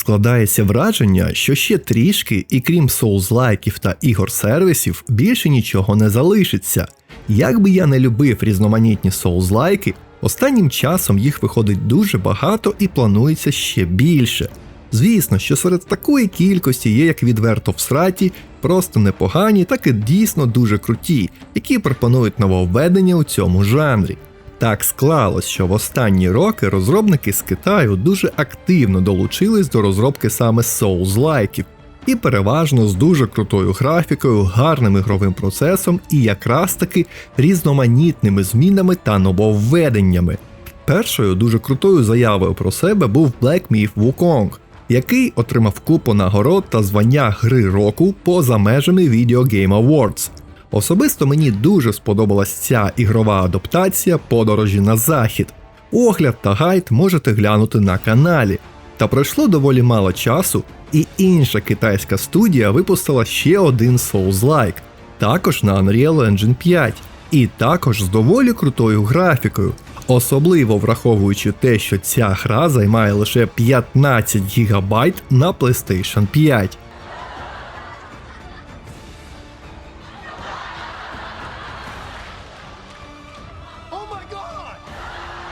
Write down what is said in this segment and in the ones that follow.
Складається враження, що ще трішки, і крім соузлайків та ігор сервісів, більше нічого не залишиться. Як би я не любив різноманітні соузлайки, останнім часом їх виходить дуже багато і планується ще більше. Звісно, що серед такої кількості є як відверто всраті, просто непогані, так і дійсно дуже круті, які пропонують нововведення у цьому жанрі. Так склалось, що в останні роки розробники з Китаю дуже активно долучились до розробки саме Souls-лайків, і переважно з дуже крутою графікою, гарним ігровим процесом і якраз таки різноманітними змінами та нововведеннями. Першою дуже крутою заявою про себе був Black Myth Wukong, який отримав купу нагород та звання гри року поза межами Video Game Awards. Особисто мені дуже сподобалась ця ігрова адаптація подорожі на захід. Огляд та гайд можете глянути на каналі. Та пройшло доволі мало часу, і інша китайська студія випустила ще один Souls-like, також на Unreal Engine 5, і також з доволі крутою графікою, особливо враховуючи те, що ця гра займає лише 15 ГБ на PlayStation 5.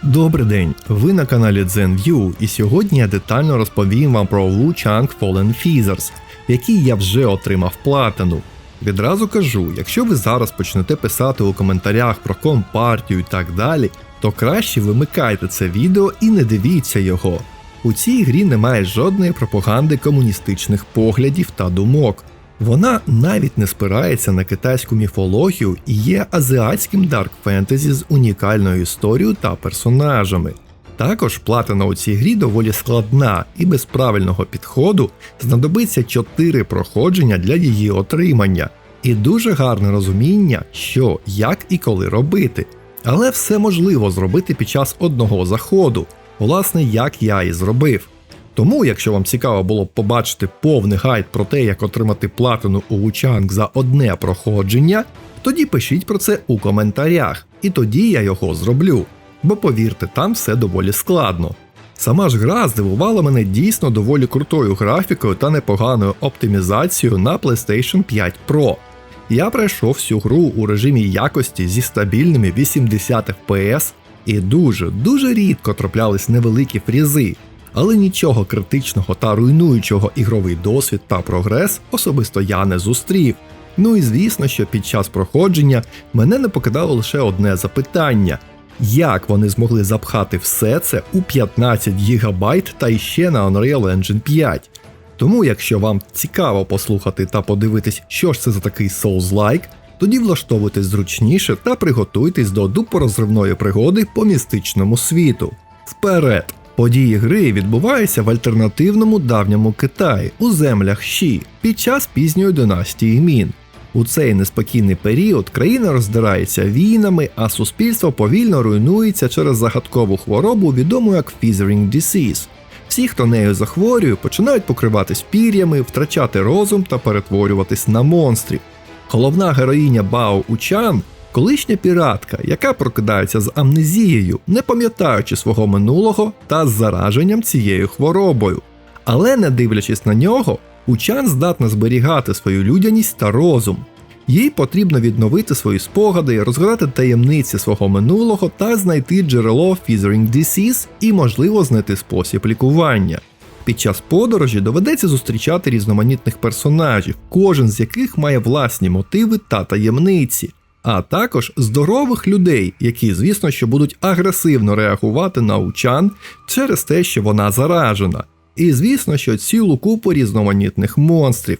Добрий день! Ви на каналі ZenView, і сьогодні я детально розповім вам про Wu Chang Fallen Feathers, який я вже отримав платину. Відразу кажу, якщо ви зараз почнете писати у коментарях про компартію і так далі, то краще вимикайте це відео і не дивіться його. У цій грі немає жодної пропаганди комуністичних поглядів та думок. Вона навіть не спирається на китайську міфологію і є азіатським дарк фентезі з унікальною історією та персонажами. Також платина у цій грі доволі складна, і без правильного підходу знадобиться 4 проходження для її отримання, і дуже гарне розуміння, що, як і коли робити. Але все можливо зробити під час одного заходу, власне, як я і зробив. Тому, якщо вам цікаво було побачити повний гайд про те, як отримати платину у Вучанг за одне проходження, тоді пишіть про це у коментарях, і тоді я його зроблю. Бо повірте, там все доволі складно. Сама ж гра здивувала мене дійсно доволі крутою графікою та непоганою оптимізацією на PlayStation 5 Pro. Я пройшов всю гру у режимі якості зі стабільними 80 FPS, і дуже дуже рідко траплялись невеликі фрізи, але нічого критичного та руйнуючого ігровий досвід та прогрес особисто я не зустрів. Ну і звісно, що під час проходження мене не покидало лише одне запитання: як вони змогли запхати все це у 15 ГБ та іще на Unreal Engine 5? Тому, якщо вам цікаво послухати та подивитись, що ж це за такий Souls-like, тоді влаштовуйтесь зручніше та приготуйтесь до дупорозривної пригоди по містичному світу. Вперед! Події гри відбуваються в альтернативному давньому Китаї у землях Ші під час пізньої династії Мін. У цей неспокійний період країна роздирається війнами, а суспільство повільно руйнується через загадкову хворобу, відому як Feathering Disease. Всі, хто нею захворює, починають покриватись пір'ями, втрачати розум та перетворюватись на монстрів. Головна героїня Бао Учан колишня піратка, яка прокидається з амнезією, не пам'ятаючи свого минулого та з зараженням цією хворобою. Але не дивлячись на нього, Учан здатна зберігати свою людяність та розум. Їй потрібно відновити свої спогади, розгадати таємниці свого минулого та знайти джерело Feathering Disease і, можливо, знайти спосіб лікування. Під час подорожі доведеться зустрічати різноманітних персонажів, кожен з яких має власні мотиви та таємниці, а також здорових людей, які, звісно, що будуть агресивно реагувати на учан через те, що вона заражена. І звісно, що цілу купу різноманітних монстрів.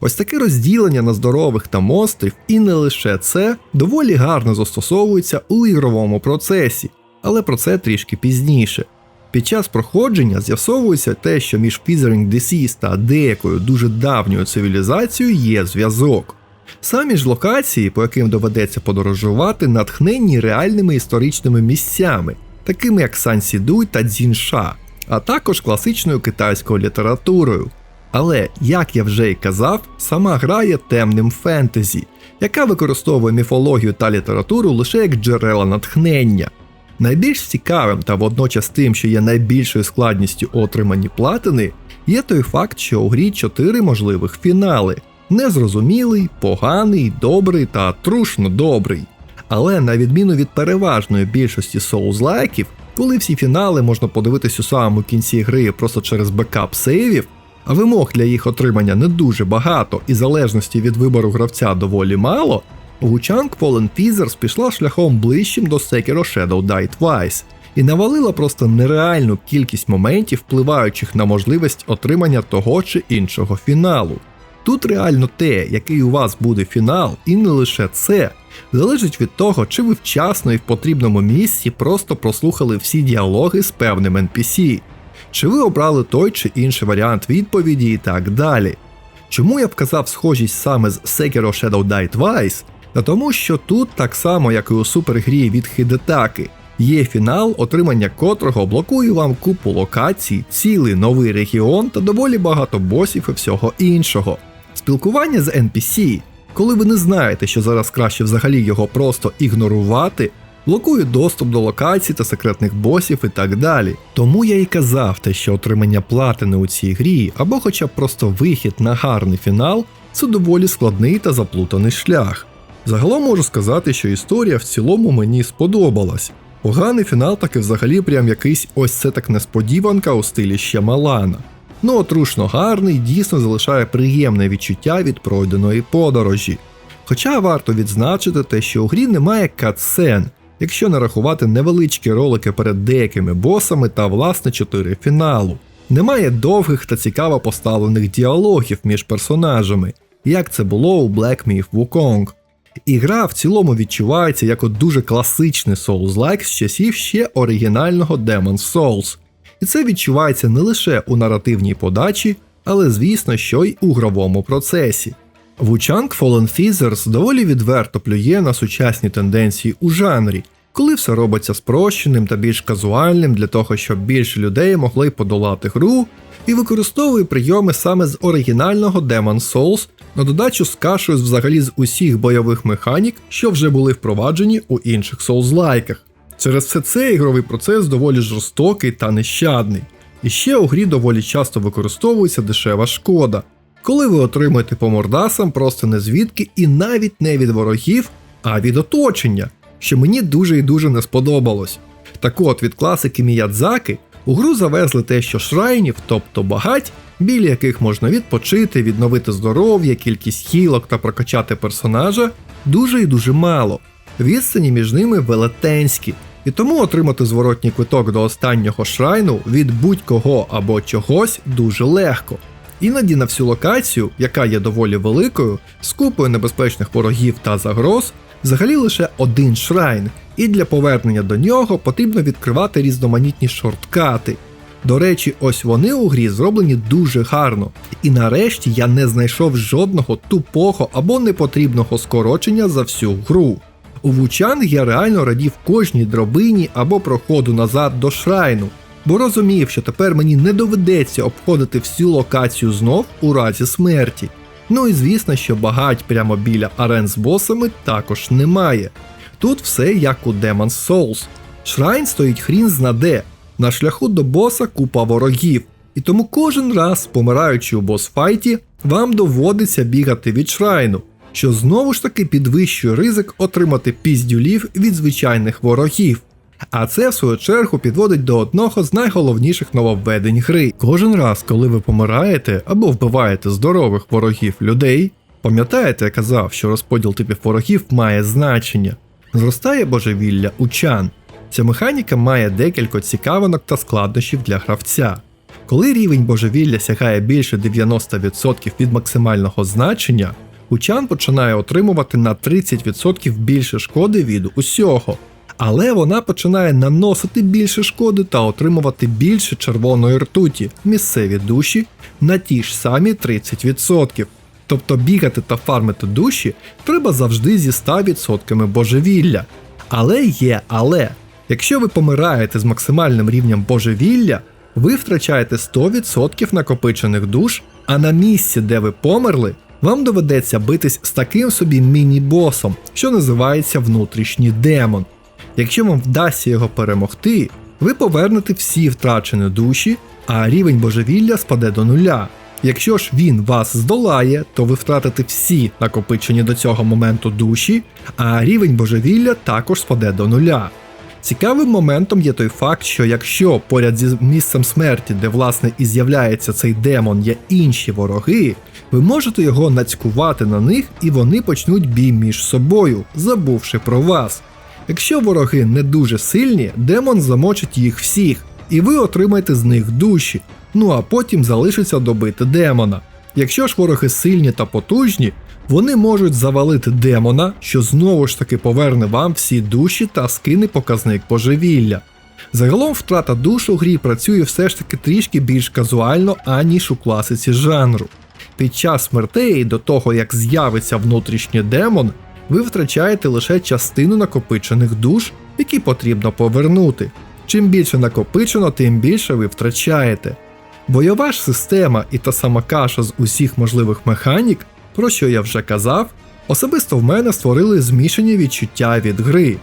Ось таке розділення на здорових та монстрів, і не лише це доволі гарно застосовується у ігровому процесі, але про це трішки пізніше. Під час проходження з'ясовується те, що між Feathering Disease та деякою дуже давньою цивілізацією є зв'язок. Самі ж локації, по яким доведеться подорожувати, натхненні реальними історичними місцями, такими як Сан Сідуй та Дзінша, а також класичною китайською літературою. Але, як я вже й казав, сама гра є темним фентезі, яка використовує міфологію та літературу лише як джерела натхнення. Найбільш цікавим та водночас тим, що є найбільшою складністю у отриманні платини, є той факт, що у грі 4 можливих фінали: незрозумілий, поганий, добрий та трушно добрий. Але на відміну від переважної більшості соузлайків, коли всі фінали можна подивитись у самому кінці гри просто через бекап сейвів, а вимог для їх отримання не дуже багато і залежності від вибору гравця доволі мало, Гучанг Fallen Feathers пішла шляхом ближчим до Sekiro Shadow Die Twice і навалила просто нереальну кількість моментів, впливаючих на можливість отримання того чи іншого фіналу. Тут реально те, який у вас буде фінал, і не лише це, залежить від того, чи ви вчасно і в потрібному місці просто прослухали всі діалоги з певним NPC, чи ви обрали той чи інший варіант відповіді і так далі. Чому я вказав схожість саме з Sekiro Shadow Die Twice? Та тому, що тут, так само як і у супергрі від Хідетаки, є фінал, отримання котрого блокує вам купу локацій, цілий новий регіон та доволі багато босів і всього іншого. Спілкування з NPC, коли ви не знаєте, що зараз краще взагалі його просто ігнорувати, блокує доступ до локацій та секретних босів і так далі. Тому я і казав те, що отримання платини у цій грі, або хоча б просто вихід на гарний фінал, це доволі складний та заплутаний шлях. Загалом можу сказати, що історія в цілому мені сподобалась. Поганий фінал таки взагалі прям якийсь ось це так несподіванка у стилі Щамалана. Ну отрушно гарний, дійсно залишає приємне відчуття від пройденої подорожі. Хоча варто відзначити те, що у грі немає катсцен, якщо не рахувати невеличкі ролики перед деякими босами та власне 4 фіналу. Немає довгих та цікаво поставлених діалогів між персонажами, як це було у Black Myth Wukong. І гра в цілому відчувається як от дуже класичний Souls-like з часів ще оригінального Demon's Souls. І це відчувається не лише у наративній подачі, але звісно, що й у гровому процесі. Wuchang Fallen Feathers доволі відверто плює на сучасні тенденції у жанрі, коли все робиться спрощеним та більш казуальним для того, щоб більше людей могли подолати гру, і використовує прийоми саме з оригінального Demon's Souls на додачу з кашею взагалі з усіх бойових механік, що вже були впроваджені у інших соузлайках. Через все це ігровий процес доволі жорстокий та нещадний. І ще у грі доволі часто використовується дешева шкода, коли ви отримуєте по мордасам просто не звідки і навіть не від ворогів, а від оточення, що мені дуже і дуже не сподобалось. Так от від класики Міядзаки у гру завезли те, що шрайнів, тобто багать, біля яких можна відпочити, відновити здоров'я, кількість хілок та прокачати персонажа, дуже і дуже мало. Відстані між ними велетенські, і тому отримати зворотній квиток до останнього шрайну від будь-кого або чогось дуже легко. Іноді на всю локацію, яка є доволі великою, з купою небезпечних ворогів та загроз, взагалі лише один шрайн, і для повернення до нього потрібно відкривати різноманітні шорткати. До речі, ось вони у грі зроблені дуже гарно. І нарешті я не знайшов жодного тупого або непотрібного скорочення за всю гру. У Вучанг я реально радів кожній дробині або проходу назад до шрайну, бо розумів, що тепер мені не доведеться обходити всю локацію знов у разі смерті. Ну і звісно, що багать прямо біля арен з босами також немає. Тут все як у Demon's Souls. Шрайн стоїть хрін знаде, на шляху до боса купа ворогів, і тому кожен раз, помираючи у босфайті, вам доводиться бігати від шрайну, що знову ж таки підвищує ризик отримати піздюлів від звичайних ворогів. А це в свою чергу підводить до одного з найголовніших нововведень гри. Кожен раз, коли ви помираєте або вбиваєте здорових ворогів людей, пам'ятаєте, я казав, що розподіл типів ворогів має значення. Зростає божевілля у чан. Ця механіка має декілька цікавинок та складнощів для гравця. Коли рівень божевілля сягає більше 90% від максимального значення, Учан починає отримувати на 30% більше шкоди від усього. Але вона починає наносити більше шкоди та отримувати більше червоної ртуті місцеві душі на ті ж самі 30%. Тобто бігати та фармити душі треба завжди зі 100% божевілля. Але є але. Якщо ви помираєте з максимальним рівнем божевілля, ви втрачаєте 100% накопичених душ, а на місці, де ви померли, вам доведеться битись з таким собі міні-босом, що називається внутрішній демон. Якщо вам вдасться його перемогти, ви повернете всі втрачені душі, а рівень божевілля спаде до нуля. Якщо ж він вас здолає, то ви втратите всі накопичені до цього моменту душі, а рівень божевілля також спаде до нуля. Цікавим моментом є той факт, що якщо поряд зі місцем смерті, де власне і з'являється цей демон, є інші вороги, ви можете його нацькувати на них і вони почнуть бій між собою, забувши про вас. Якщо вороги не дуже сильні, демон замочить їх всіх, і ви отримаєте з них душі, ну а потім залишиться добити демона. Якщо ж вороги сильні та потужні, вони можуть завалити демона, що знову ж таки поверне вам всі душі та скине показник божевілля. Загалом втрата душ у грі працює все ж таки трішки більш казуально, аніж у класиці жанру. Під час смертей до того як з'явиться внутрішній демон, ви втрачаєте лише частину накопичених душ, які потрібно повернути. Чим більше накопичено, тим більше ви втрачаєте. Бойова ж система і та сама каша з усіх можливих механік, про що я вже казав, особисто в мене створили змішані відчуття від гри.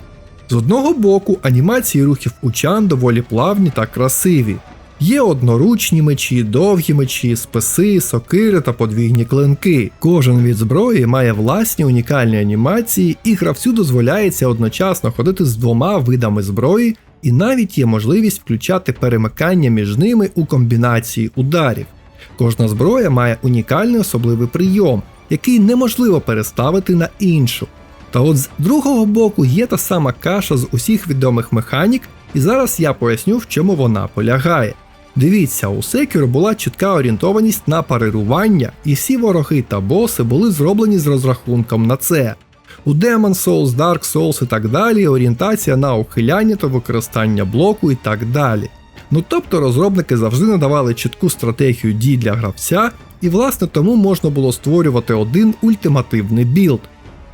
З одного боку, анімації рухів учан доволі плавні та красиві. Є одноручні мечі, довгі мечі, списи, сокири та подвійні клинки. Кожен від зброї має власні унікальні анімації, і гравцю дозволяється одночасно ходити з двома видами зброї, і навіть є можливість включати перемикання між ними у комбінації ударів. Кожна зброя має унікальний особливий прийом, який неможливо переставити на іншу. Та от з другого боку є та сама каша з усіх відомих механік, і зараз я поясню, в чому вона полягає. Дивіться, у Sekiro була чітка орієнтованість на парирування, і всі вороги та боси були зроблені з розрахунком на це. У Demon Souls, Dark Souls і так далі орієнтація на ухиляння та використання блоку і так далі. Ну тобто розробники завжди надавали чітку стратегію дій для гравця, і власне тому можна було створювати один ультимативний білд.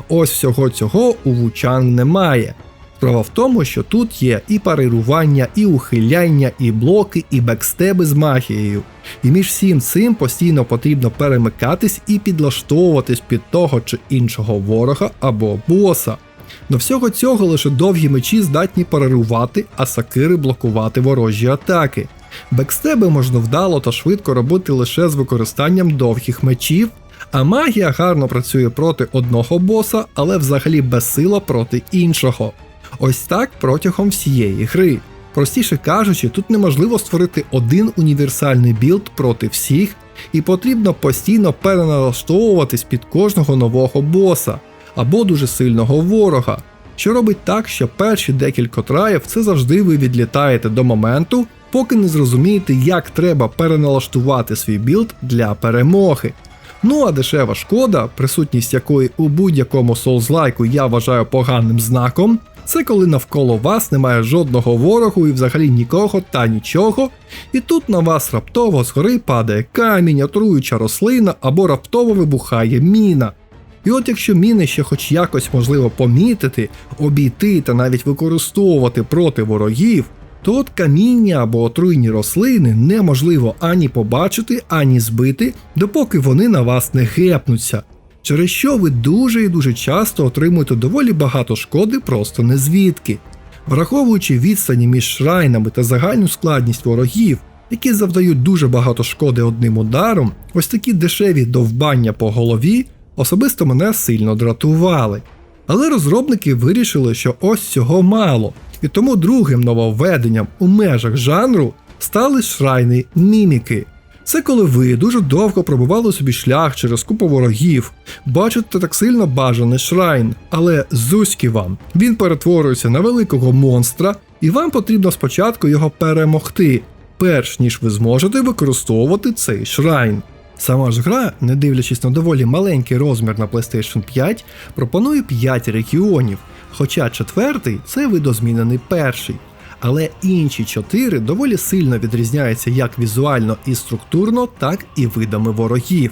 Ось всього цього у Вучан немає. Справа в тому, що тут є і парирування, і ухиляння, і блоки, і бекстеби з магією. І між всім цим постійно потрібно перемикатись і підлаштовуватись під того чи іншого ворога або боса. До всього цього лише довгі мечі здатні парирувати, а сакири блокувати ворожі атаки. Бекстеби можна вдало та швидко робити лише з використанням довгих мечів, а магія гарно працює проти одного боса, але взагалі безсила проти іншого. Ось так протягом всієї гри. Простіше кажучи, тут неможливо створити один універсальний білд проти всіх, і потрібно постійно переналаштовуватись під кожного нового боса або дуже сильного ворога, що робить так, що перші декілька траїв це завжди ви відлітаєте до моменту, поки не зрозумієте, як треба переналаштувати свій білд для перемоги. Ну а дешева шкода, присутність якої у будь-якому соузлайку я вважаю поганим знаком, це коли навколо вас немає жодного ворогу і взагалі нікого та нічого, і тут на вас раптово згори падає камінь, отруюча рослина або раптово вибухає міна. І от якщо міни ще хоч якось можливо помітити, обійти та навіть використовувати проти ворогів, то от каміння або отруйні рослини неможливо ані побачити, ані збити, допоки вони на вас не гепнуться. Через що ви дуже і дуже часто отримуєте доволі багато шкоди просто не звідки. Враховуючи відстані між шрайнами та загальну складність ворогів, які завдають дуже багато шкоди одним ударом, ось такі дешеві довбання по голові особисто мене сильно дратували. Але розробники вирішили, що ось цього мало, і тому другим нововведенням у межах жанру стали шрайни міміки. Це коли ви дуже довго пробували собі шлях через купу ворогів, бачите так сильно бажаний шрайн, але зузьки вам, він перетворюється на великого монстра, і вам потрібно спочатку його перемогти, перш ніж ви зможете використовувати цей шрайн. Сама ж гра, не дивлячись на доволі маленький розмір на PlayStation 5, пропонує 5 регіонів, хоча четвертий це видозмінений перший. Але інші чотири доволі сильно відрізняються як візуально і структурно, так і видами ворогів.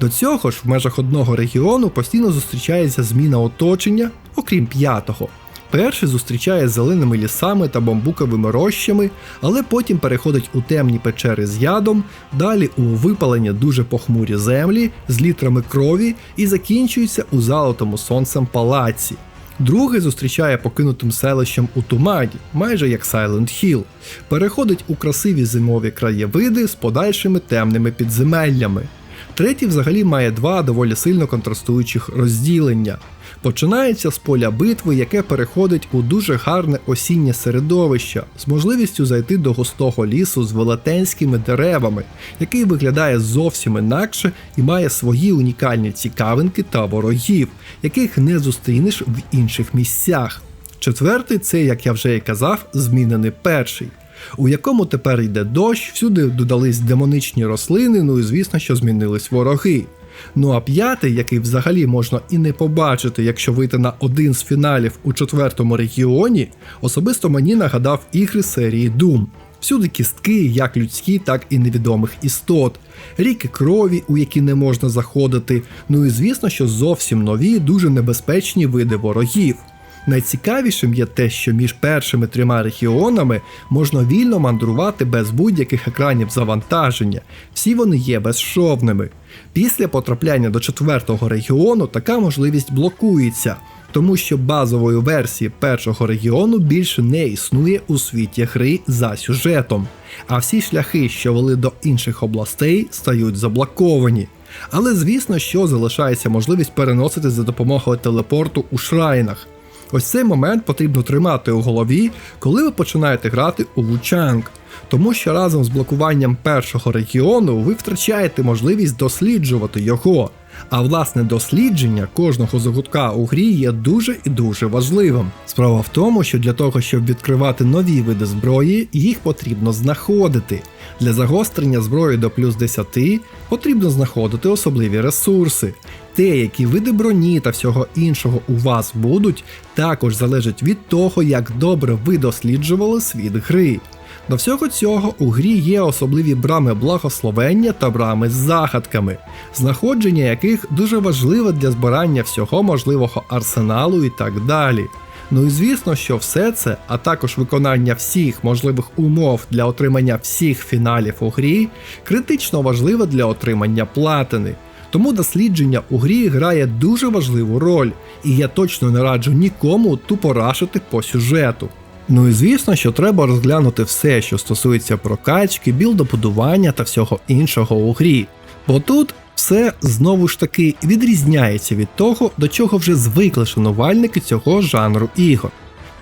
До цього ж в межах одного регіону постійно зустрічається зміна оточення, окрім п'ятого. Перший зустрічає з зеленими лісами та бамбуковими рощами, але потім переходить у темні печери з ядом, далі у випалення дуже похмурі землі з літрами крові і закінчується у залитому сонцем палаці. Другий зустрічає покинутим селищем у тумані, майже як Silent Hill, переходить у красиві зимові краєвиди з подальшими темними підземеллями. Третій взагалі має два доволі сильно контрастуючих розділення. Починається з поля битви, яке переходить у дуже гарне осіннє середовище з можливістю зайти до густого лісу з велетенськими деревами, який виглядає зовсім інакше і має свої унікальні цікавинки та ворогів, яких не зустрінеш в інших місцях. Четвертий це, як я вже і казав, змінений перший. У якому тепер йде дощ, всюди додались демоничні рослини, ну і звісно, що змінились вороги. Ну а п'ятий, який взагалі можна і не побачити, якщо вийти на один з фіналів у четвертому регіоні, особисто мені нагадав ігри серії Doom. Всюди кістки, як людські, так і невідомих істот, ріки крові, у які не можна заходити. Ну і звісно, що зовсім нові, дуже небезпечні види ворогів. Найцікавішим є те, що між першими трьома регіонами можна вільно мандрувати без будь-яких екранів завантаження, всі вони є безшовними. Після потрапляння до четвертого регіону така можливість блокується, тому що базової версії першого регіону більше не існує у світі гри за сюжетом, а всі шляхи, що вели до інших областей, стають заблоковані. Але звісно, що залишається можливість переносити за допомогою телепорту у шрайнах. Ось цей момент потрібно тримати у голові, коли ви починаєте грати у Вучанг, тому що разом з блокуванням першого регіону ви втрачаєте можливість досліджувати його. А власне дослідження кожного загутка у грі є дуже і дуже важливим. Справа в тому, що для того, щоб відкривати нові види зброї, їх потрібно знаходити. Для загострення зброї до плюс 10 потрібно знаходити особливі ресурси. Те, які види броні та всього іншого у вас будуть, також залежить від того, як добре ви досліджували світ гри. До всього цього у грі є особливі брами благословення та брами з загадками, знаходження яких дуже важливе для збирання всього можливого арсеналу і так далі. Ну і звісно, що все це, а також виконання всіх можливих умов для отримання всіх фіналів у грі, критично важливе для отримання платини. Тому дослідження у грі грає дуже важливу роль, і я точно не раджу нікому тупо рашити по сюжету. Ну і звісно, що треба розглянути все, що стосується прокачки, білдобудування та всього іншого у грі. Бо тут все знову ж таки відрізняється від того, до чого вже звикли шанувальники цього жанру ігор.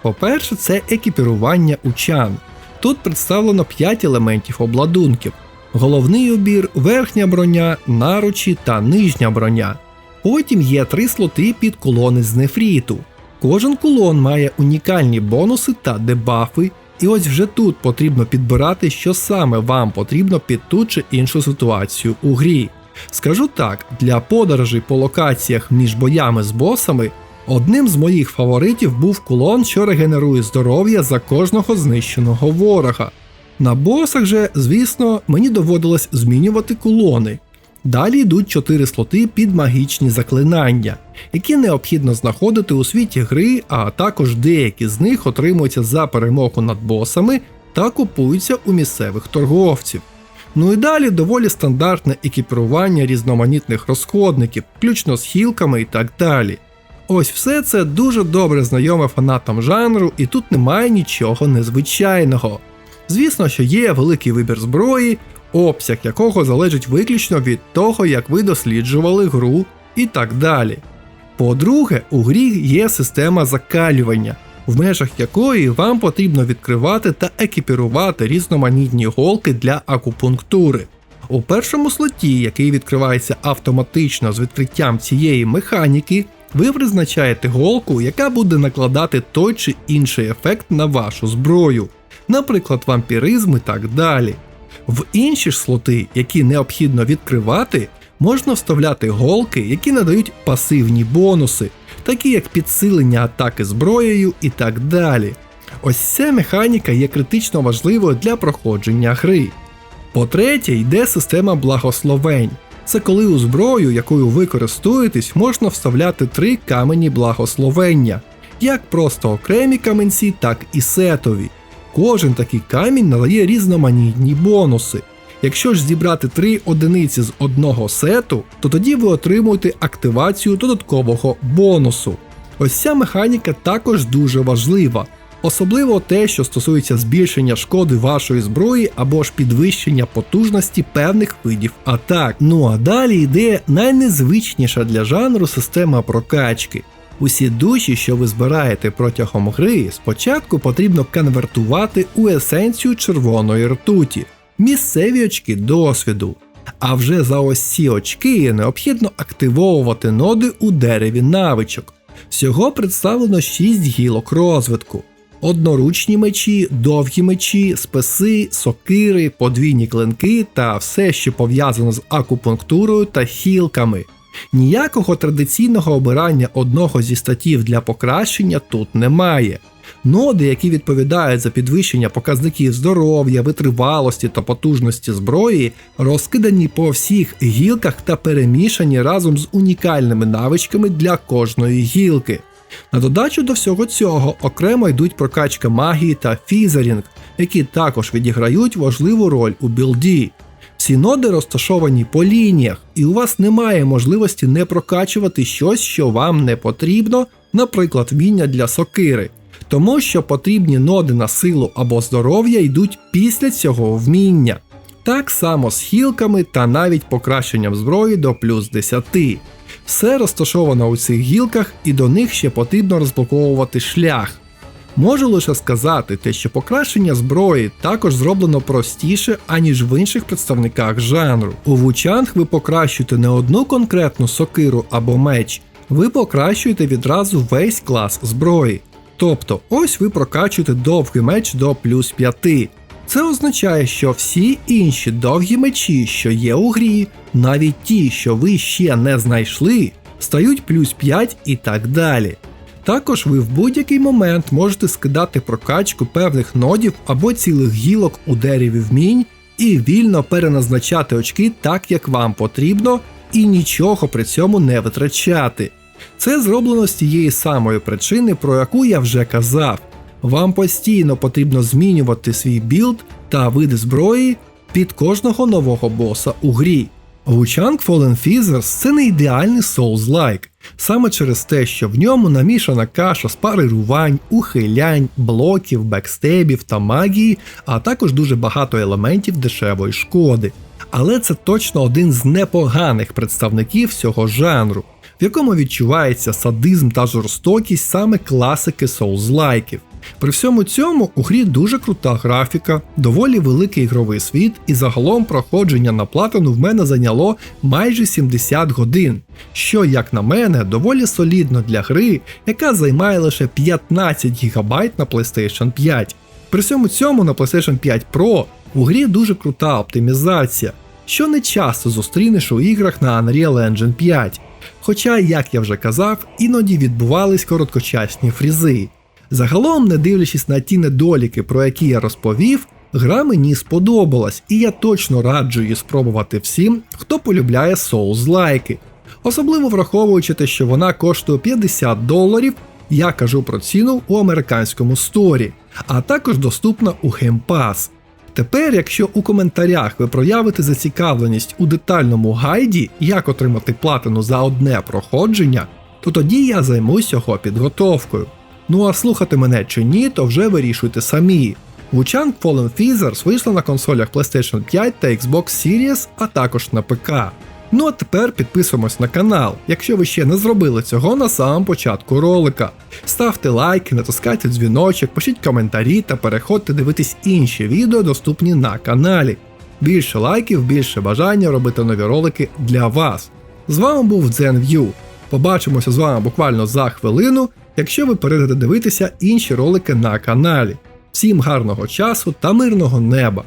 По-перше, це екіпірування учан. Тут представлено 5 елементів обладунків: головний убір, верхня броня, наручі та нижня броня. Потім є три слоти під колони з нефріту. Кожен кулон має унікальні бонуси та дебафи, і ось вже тут потрібно підбирати, що саме вам потрібно під ту чи іншу ситуацію у грі. Скажу так, для подорожей по локаціях між боями з босами одним з моїх фаворитів був кулон, що регенерує здоров'я за кожного знищеного ворога. На босах же, звісно, мені доводилось змінювати кулони. Далі йдуть 4 слоти під магічні заклинання, які необхідно знаходити у світі гри, а також деякі з них отримуються за перемогу над босами та купуються у місцевих торговців. Ну і далі доволі стандартне екіпірування різноманітних розходників, включно з хілками і так далі. Ось все це дуже добре знайоме фанатам жанру, і тут немає нічого незвичайного. Звісно, що є великий вибір зброї, обсяг якого залежить виключно від того, як ви досліджували гру і так далі. По-друге, у грі є система закалювання, в межах якої вам потрібно відкривати та екіпірувати різноманітні голки для акупунктури. У першому слоті, який відкривається автоматично з відкриттям цієї механіки, ви призначаєте голку, яка буде накладати той чи інший ефект на вашу зброю, наприклад, вампіризм і так далі. В інші ж слоти, які необхідно відкривати, можна вставляти голки, які надають пасивні бонуси, такі як підсилення атаки зброєю і так далі. Ось ця механіка є критично важливою для проходження гри. По-третє, йде система благословень. Це коли у зброю, якою ви користуєтесь, можна вставляти три камені благословення, як просто окремі каменці, так і сетові. Кожен такий камінь надає різноманітні бонуси. Якщо ж зібрати три одиниці з одного сету, то тоді ви отримуєте активацію додаткового бонусу. Ось ця механіка також дуже важлива. Особливо те, що стосується збільшення шкоди вашої зброї або ж підвищення потужності певних видів атак. Ну а далі йде найнезвичніша для жанру система прокачки. Усі душі, що ви збираєте протягом гри, спочатку потрібно конвертувати у есенцію червоної ртуті, місцеві очки досвіду. А вже за ось ці очки необхідно активовувати ноди у дереві навичок. Всього представлено 6 гілок розвитку. Одноручні мечі, довгі мечі, списи, сокири, подвійні клинки та все, що пов'язано з акупунктурою та хілками. Ніякого традиційного обирання одного зі статів для покращення тут немає. Ноди, які відповідають за підвищення показників здоров'я, витривалості та потужності зброї, розкидані по всіх гілках та перемішані разом з унікальними навичками для кожної гілки. На додачу до всього цього окремо йдуть прокачка магії та фізерінг, які також відіграють важливу роль у білді. Всі ноди розташовані по лініях, і у вас немає можливості не прокачувати щось, що вам не потрібно, наприклад, вміння для сокири, тому що потрібні ноди на силу або здоров'я йдуть після цього вміння. Так само з хілками та навіть покращенням зброї до плюс 10. Все розташовано у цих гілках, і до них ще потрібно розблоковувати шлях. Можу лише сказати те, що покращення зброї також зроблено простіше, аніж в інших представниках жанру. У Вучанг ви покращуєте не одну конкретну сокиру або меч, ви покращуєте відразу весь клас зброї. Тобто, ось ви прокачуєте довгий меч до плюс 5. Це означає, що всі інші довгі мечі, що є у грі, навіть ті, що ви ще не знайшли, стають плюс 5 і так далі. Також ви в будь-який момент можете скидати прокачку певних нодів або цілих гілок у дереві вмінь і вільно переназначати очки так, як вам потрібно, і нічого при цьому не витрачати. Це зроблено з тієї самої причини, про яку я вже казав. Вам постійно потрібно змінювати свій білд та види зброї під кожного нового боса у грі. Wuchang Fallen Feathers це не ідеальний Souls-like, саме через те, що в ньому намішана каша з парирувань, ухилянь, блоків, бекстебів та магії, а також дуже багато елементів дешевої шкоди. Але це точно один з непоганих представників цього жанру, в якому відчувається садизм та жорстокість саме класики соузлайків. При всьому цьому у грі дуже крута графіка, доволі великий ігровий світ, і загалом проходження на платину в мене зайняло майже 70 годин, що, як на мене, доволі солідно для гри, яка займає лише 15 ГБ на PlayStation 5. При всьому цьому на PlayStation 5 Pro у грі дуже крута оптимізація, що не часто зустрінеш у іграх на Unreal Engine 5. Хоча, як я вже казав, іноді відбувались короткочасні фрізи. Загалом, не дивлячись на ті недоліки, про які я розповів, гра мені сподобалась, і я точно раджу її спробувати всім, хто полюбляє соус-лайки. Особливо враховуючи те, що вона коштує 50 доларів, я кажу про ціну у американському сторі, а також доступна у Pass. Тепер, якщо у коментарях ви проявите зацікавленість у детальному гайді, як отримати платину за одне проходження, то тоді я займусь його підготовкою. Ну а слухати мене чи ні, то вже вирішуйте самі. Wuchang Fallen Feathers вийшла на консолях PlayStation 5 та Xbox Series, а також на ПК. Ну а тепер підписуємось на канал, якщо ви ще не зробили цього на самому початку ролика. Ставте лайки, натискайте дзвіночок, пишіть коментарі та переходьте дивитись інші відео, доступні на каналі. Більше лайків, більше бажання робити нові ролики для вас. З вами був ZenView. Побачимося з вами буквально за хвилину, якщо ви перейдете дивитися інші ролики на каналі. Всім гарного часу та мирного неба!